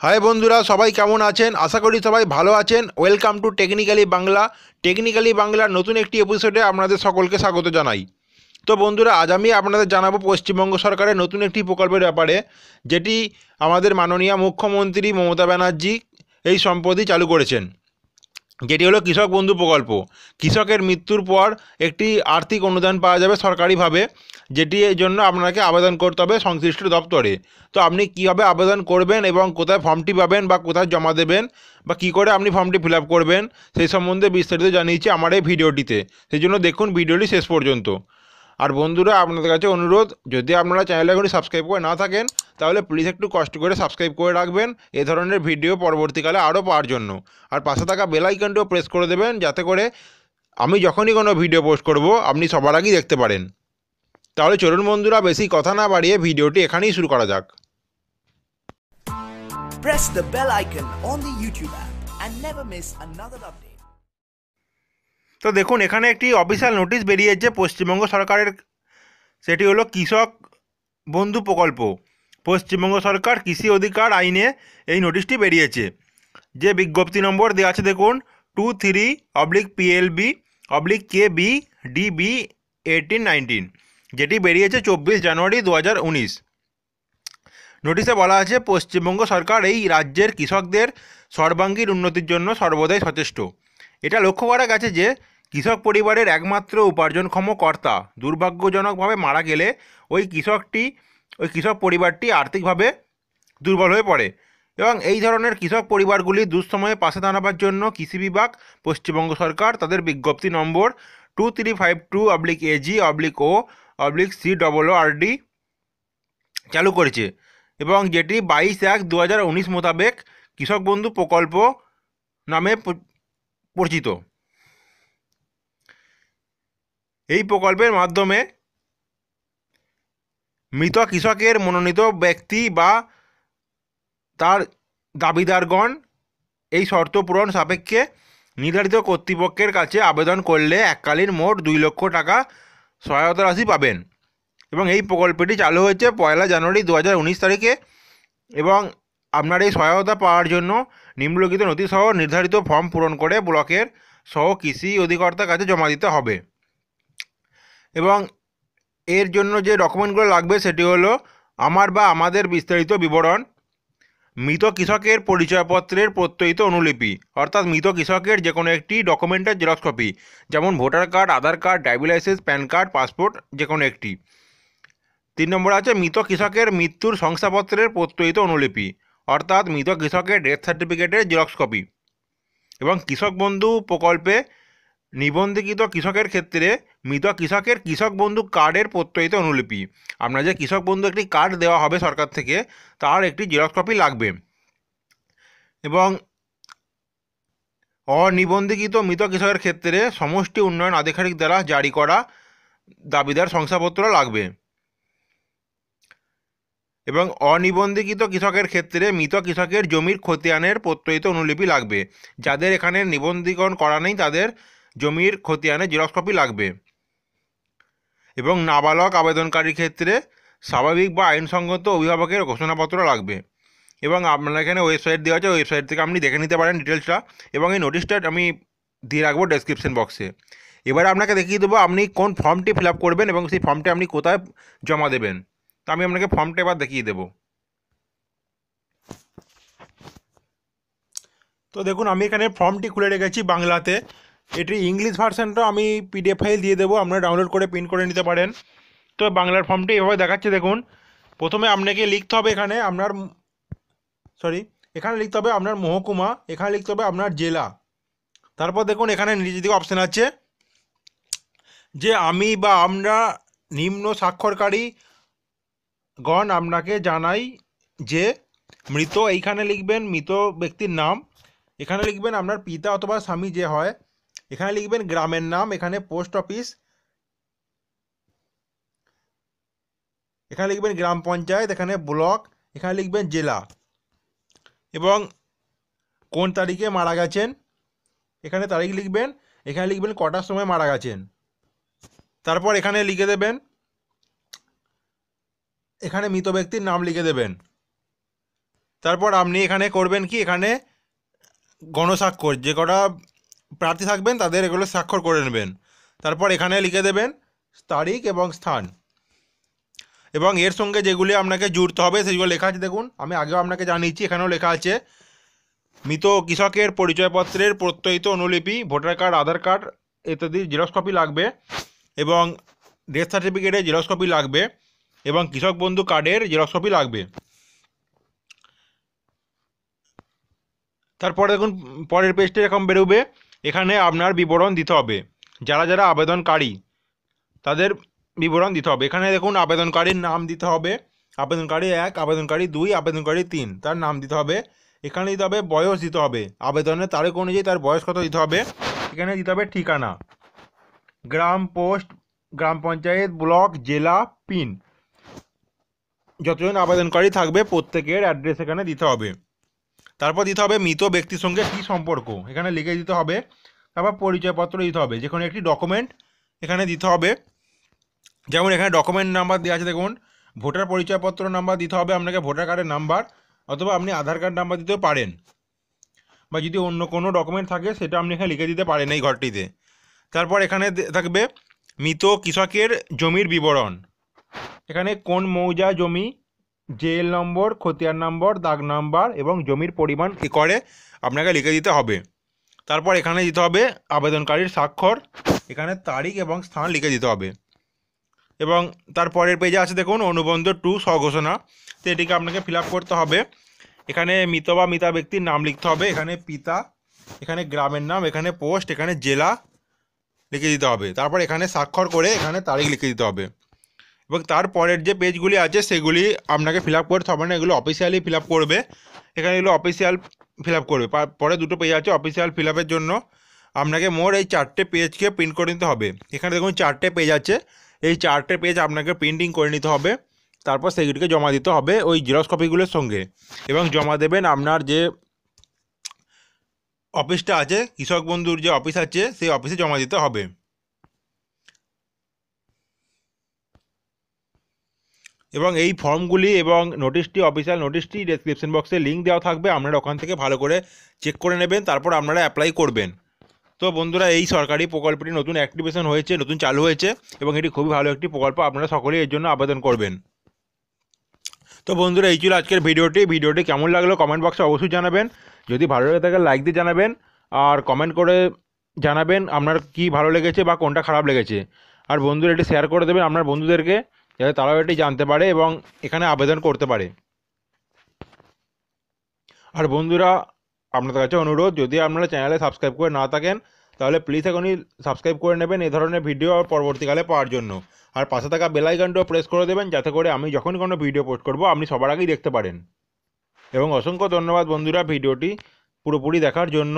High বন্ধুরা, সবাই কেমন আছেন? আশা করি সবাই ভালো আছেন। Welcome to technically Bangla technically বাংলার নতুন একটি এপিসোডে আপনাদের সকলকে স্বাগত জানাই। তো বন্ধুরা, আজ আমি আপনাদের জানাব পশ্চিমবঙ্গ সরকারের নতুন একটি প্রকল্পের ব্যাপারে, যেটি আমাদের মাননীয় মুখ্যমন্ত্রী মমতা ব্যানার্জি এই সম্প্রতি চালু করেছেন। যেটি হলো কৃষক বন্ধু প্রকল্প। কৃষকের মৃত্যুর পর একটি আর্থিক অনুদান পাওয়া যাবে সরকারিভাবে। যেটি জন্য আপনাকে আবেদন করতে হবে সংশ্লিষ্ট দপ্তরে। তো আপনি কীভাবে আবেদন করবেন এবং কোথায় ফর্মটি পাবেন বা কোথায় জমা দেবেন বা কী করে আপনি ফর্মটি ফিল করবেন সেই সম্বন্ধে বিস্তারিত জানিয়েছি আমার এই ভিডিওটিতে। সেই জন্য দেখুন ভিডিওটি শেষ পর্যন্ত। আর বন্ধুরা, আপনাদের কাছে অনুরোধ, যদি আপনারা চ্যানেলে এখনই সাবস্ক্রাইব করে না থাকেন, তাহলে প্লিজ একটু কষ্ট করে সাবস্ক্রাইব করে রাখবেন। এ ধরনের ভিডিও পরবর্তীকালে আরও পাওয়ার জন্য। আর পাশে থাকা বেল আইকনটিও প্রেস করে দেবেন, যাতে করে আমি যখনই কোনো ভিডিও পোস্ট করব, আপনি সবার আগেই দেখতে পারেন। তাহলে চলুন বন্ধুরা বেশি কথা না বাড়িয়ে ভিডিওটি এখানেই শুরু করা যাক। Press the bell icon on the YouTube app and never miss another update. তো দেখুন এখানে একটি অফিসিয়াল নোটিশ বেরিয়েছে পশ্চিমবঙ্গ সরকারের। সেটি হলো কৃষক বন্ধু প্রকল্প। পশ্চিমবঙ্গ সরকার কৃষি অধিকার আইনে এই নোটিশটি বেরিয়েছে। যে বিজ্ঞপ্তি নম্বর দেওয়া আছে দেখুন two three oblique PLB oblique K B DB eighteen nineteen যেটি বেরিয়েছে চব্বিশ জানুয়ারি দু হাজার উনিশ। নোটিশে বলা আছে, পশ্চিমবঙ্গ সরকার এই রাজ্যের কৃষকদের সর্বাঙ্গীন উন্নতির জন্য সর্বদাই সচেষ্ট। এটা লক্ষ্য করা গেছে যে, কৃষক পরিবারের একমাত্র উপার্জনক্ষম কর্তা দুর্ভাগ্যজনকভাবে মারা গেলে ওই কৃষকটি, ওই কৃষক পরিবারটি আর্থিকভাবে দুর্বল হয়ে পড়ে এবং এই ধরনের কৃষক পরিবারগুলি দুঃসময়ে পাশে দাঁড়াবার জন্য কৃষি বিভাগ, পশ্চিমবঙ্গ সরকার, তাদের বিজ্ঞপ্তি নম্বর two three five two oblique AG oblique O oblique C double O RD চালু করেছে এবং যেটি বাইশ এক দু মোতাবেক কৃষক বন্ধু প্রকল্প নামে পরিচিত। এই প্রকল্পের মাধ্যমে মৃত কৃষকের মনোনীত ব্যক্তি বা তার দাবিদারগণ এই শর্ত পূরণ সাপেক্ষে নির্ধারিত কর্তৃপক্ষের কাছে আবেদন করলে এককালীন মোট দুই লক্ষ টাকা সহায়তা রাশি পাবেন। এবং এই প্রকল্পটি চালু হয়েছে পয়লা জানুয়ারি দু হাজার উনিশ তারিখে। এবং আপনার এই সহায়তা পাওয়ার জন্য নিম্নলিখিত নথিসহ নির্ধারিত ফর্ম পূরণ করে ব্লকের সহ কৃষি অধিকর্তার কাছে জমা দিতে হবে। এবং এর জন্য যে ডকুমেন্টগুলো লাগবে সেটি হলো আমার বা আমাদের বিস্তারিত বিবরণ মৃত কৃষকের পরিচয়পত্রের প্রত্যয়িত অনুলিপি, অর্থাৎ মৃত কৃষকের যে কোনো একটি ডকুমেন্টের জেরক্স কপি যেমন voter card Aadhaar card driving licence PAN card passport যে কোনো একটি। তিন নম্বর আছে মৃত কৃষকের মৃত্যুর শংসাপত্রের প্রত্যয়িত অনুলিপি, অর্থাৎ মৃত কৃষকের ডেথ সার্টিফিকেটের জেরক্স কপি এবং কৃষক বন্ধু প্রকল্পে নিবন্ধিত কৃষকের ক্ষেত্রে মৃত কৃষকের কৃষক বন্ধু কার্ডের প্রত্যয়িত অনুলিপি। আপনার যে কৃষক বন্ধু একটি কার্ড দেওয়া হবে সরকার থেকে, তার একটি জেরক্স কপি লাগবে। এবং অনিবন্ধিত মৃত কৃষকের ক্ষেত্রে সমষ্টি উন্নয়ন আধিকারিক দ্বারা জারি করা দাবিদার শংসাপত্র লাগবে। এবং অনিবন্ধিত কৃষকের ক্ষেত্রে মৃত কৃষকের জমির খতিয়ানের প্রত্যয়িত অনুলিপি লাগবে। যাদের এখানে নিবন্ধীকরণ করা নেই, তাদের জমির খতিয়ানের জেরক্স কপি লাগবে। এবং নাবালক আবেদনকারীর ক্ষেত্রে স্বাভাবিক বা আইনসঙ্গত অভিভাবকের ঘোষণাপত্র লাগবে। এবং আপনার এখানে ওয়েবসাইট দেওয়া আছে, ওয়েবসাইট থেকে আপনি দেখে নিতে পারেন ডিটেলসটা। এবং এই নোটিশটা আমি দিয়ে রাখব ডেসক্রিপশন বক্সে এবার আপনাকে দেখিয়ে দেবো আপনি কোন ফর্মটি ফিল করবেন এবং সেই ফর্মটি আপনি কোথায় জমা দেবেন। তো আমি আপনাকে ফর্মটা এবার দেখিয়ে দেবো। তো দেখুন, আমি এখানে ফর্মটি খুলে রেখেছি বাংলাতে। এটি ইংলিশ ভার্সানটা আমি পিডিএফ ফাইল দিয়ে দেবো, আপনারা ডাউনলোড করে প্রিন্ট করে নিতে পারেন। তো বাংলার ফর্মটি এভাবে দেখাচ্ছে, দেখুন। প্রথমে আপনাকে লিখতে হবে এখানে আপনার সরি এখানে লিখতে হবে আপনার মহকুমা, এখানে লিখতে হবে আপনার জেলা। তারপর দেখুন, এখানে নিচের দিকে অপশান আছে। যে আমি বা আমরা নিম্ন স্বাক্ষরকারী গণ আপনাকে জানাই যে মৃত, এইখানে লিখবেন মৃত ব্যক্তির নাম। এখানে লিখবেন আপনার পিতা অথবা স্বামী যে হয় এখানে লিখবেন গ্রামের নাম, এখানে পোস্ট অফিস। এখানে লিখবেন গ্রাম পঞ্চায়েত, এখানে ব্লক, এখানে লিখবেন জেলা। এবং কোন তারিখে মারা গেছেন? এখানে তারিখ লিখবেন, এখানে লিখবেন কটার সময় মারা গেছেন। তারপর এখানে লিখে দেবেন, এখানে মৃত ব্যক্তির নাম লিখে দেবেন। তারপর আপনি এখানে করবেন কি? এখানে গণস্বাক্ষর, যে কটা প্রার্থী থাকবেন, তাদের এগুলো স্বাক্ষর করে নেবেন। তারপর এখানে লিখে দেবেন তারিখ এবং স্থান। এবং এর সঙ্গে যেগুলি আপনাকে জুড়তে হবে, সেগুলো লেখা আছে। দেখুন, আমি আগেও আপনাকে জানিয়েছি, এখানেও লেখা আছে, মৃত কৃষকের পরিচয়পত্রের প্রত্যয়িত অনুলিপি, ভোটার কার্ড, আধার কার্ড ইত্যাদি জেরক্স কপি লাগবে এবং ডেথ সার্টিফিকেটের জেরক্স কপি লাগবে এবং কৃষক বন্ধু কার্ডের জেরক্স কপি লাগবে। তারপরে দেখুন, পরের পেজটা এরকম বেরোবে। এখানে আপনার বিবরণ দিতে হবে। যারা যারা আবেদনকারী, তাদের বিবরণ দিতে হবে। এখানে দেখুন, আবেদনকারীর নাম দিতে হবে। আবেদনকারী এক, আবেদনকারী দুই, আবেদনকারী তিন, তার নাম দিতে হবে। এখানে দিতে হবে বয়স দিতে হবে। আবেদনের তারিখ অনুযায়ী তার বয়স কত দিতে হবে? এখানে দিতে হবে ঠিকানা। গ্রাম পোস্ট, গ্রাম পঞ্চায়েত ব্লক, জেলা, পিন। যতজন আবেদনকারী থাকবে, প্রত্যেকের অ্যাড্রেস এখানে দিতে হবে। তারপর দিতে হবে মৃত ব্যক্তির সঙ্গে কী সম্পর্ক। এখানে লিখে দিতে হবে, তারপর পরিচয়পত্র দিতে হবে। যে কোনো একটি ডকুমেন্ট এখানে দিতে হবে। যেমন এখানে ডকুমেন্ট নাম্বার দেওয়া আছে, দেখুন। ভোটার পরিচয়পত্র নাম্বার দিতে হবে আপনাকে, ভোটার কার্ডের নাম্বার অথবা আপনি আধার কার্ড নাম্বার দিতেও পারেন। বা যদি অন্য কোনো ডকুমেন্ট থাকে, সেটা আপনি এখানে লিখে দিতে পারেন এই ঘরটিতে। তারপর এখানে থাকবে মৃত কৃষকের জমির বিবরণ। এখানে কোন মৌজা জমি জেল নম্বর, খতিয়ান নম্বর, দাগ নাম্বার এবং জমির পরিমাণ একরে আপনাকে লিখে দিতে হবে। তারপর এখানে দিতে হবে আবেদনকারীর স্বাক্ষর, এখানে তারিখ এবং স্থান লিখে দিতে হবে। এবং তারপরের পেজে আছে দেখুন, অনুবন্ধ টু স্বঘোষণা। তো এটিকে আপনাকে ফিল করতে হবে। এখানে মৃত বা মৃতা ব্যক্তির নাম লিখতে হবে, এখানে পিতা, এখানে গ্রামের নাম, এখানে পোস্ট এখানে জেলা লিখে দিতে হবে। তারপর এখানে স্বাক্ষর করে এখানে তারিখ লিখে দিতে হবে। এবং তারপরের যে পেজগুলি আছে সেগুলি আপনাকে ফিল আপ করতে হবে না, এগুলো অফিসিয়ালি ফিল আপ করবে। এখানে এগুলো অফিসিয়াল ফিল আপ করবে। পরে দুটো পেজ আছে অফিসিয়াল ফিল আপের জন্য। আপনাকে মোট এই চারটে পেজকে প্রিন্ট করে নিতে হবে। এখানে দেখুন চারটে পেজ আছে। এই চারটে পেজ আপনাকে প্রিন্টিং করে নিতে হবে। তারপর সেগুলিকে জমা দিতে হবে ওই জেরক্স কপিগুলোর সঙ্গে। এবং জমা দেবেন আপনার যে অফিসটা আছে, কৃষক বন্ধুর যে অফিস আছে, সেই অফিসে জমা দিতে হবে। এবং এই ফর্মগুলি এবং নোটিশটি অফিসিয়াল নোটিশটি ডেসক্রিপশন বক্সে লিঙ্ক দেওয়া থাকবে। আপনারা ওখান থেকে ভালো করে চেক করে নেবেন, তারপর আপনারা অ্যাপ্লাই করবেন। তো বন্ধুরা, এই সরকারি প্রকল্পটি নতুন অ্যাক্টিভেশন হয়েছে, নতুন চালু হয়েছে এবং এটি খুবই ভালো একটি প্রকল্প। আপনারা সকলেই এর জন্য আবেদন করবেন। তো বন্ধুরা, এই ছিল আজকের ভিডিওটি। ভিডিওটি কেমন লাগল কমেন্ট বক্সে অবশ্যই জানাবেন। যদি ভালো লেগে থাকে লাইক দিয়ে জানাবেন। আর কমেন্ট করে জানাবেন আপনার কি ভালো লেগেছে বা কোনটা খারাপ লেগেছে। আর বন্ধুরা, এটি শেয়ার করে দেবেন আপনার বন্ধুদেরকে। যাতে তারাও এটি জানতে পারে এবং এখানে আবেদন করতে পারে। আর বন্ধুরা, আপনাদের কাছে অনুরোধ, যদি আপনারা চ্যানেলে সাবস্ক্রাইব করে না থাকেন, তাহলে প্লিজ এখনই সাবস্ক্রাইব করে নেবেন এই ধরনের ভিডিও পরবর্তীকালে পাওয়ার জন্য। আর পাশে থাকা বেল আইকনটাও প্রেস করে দেবেন, যাতে করে আমি যখন কোনো ভিডিও পোস্ট করব, আপনি সবার আগেই দেখতে পারেন। এবং অসংখ্য ধন্যবাদ বন্ধুরা ভিডিওটি পুরোপুরি দেখার জন্য।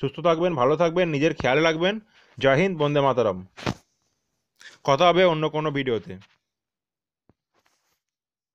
সুস্থ থাকবেন, ভালো থাকবেন, নিজের খেয়াল রাখবেন। জয় হিন্দ, বন্দে মাতারাম। কথা হবে অন্য কোনো ভিডিওতে।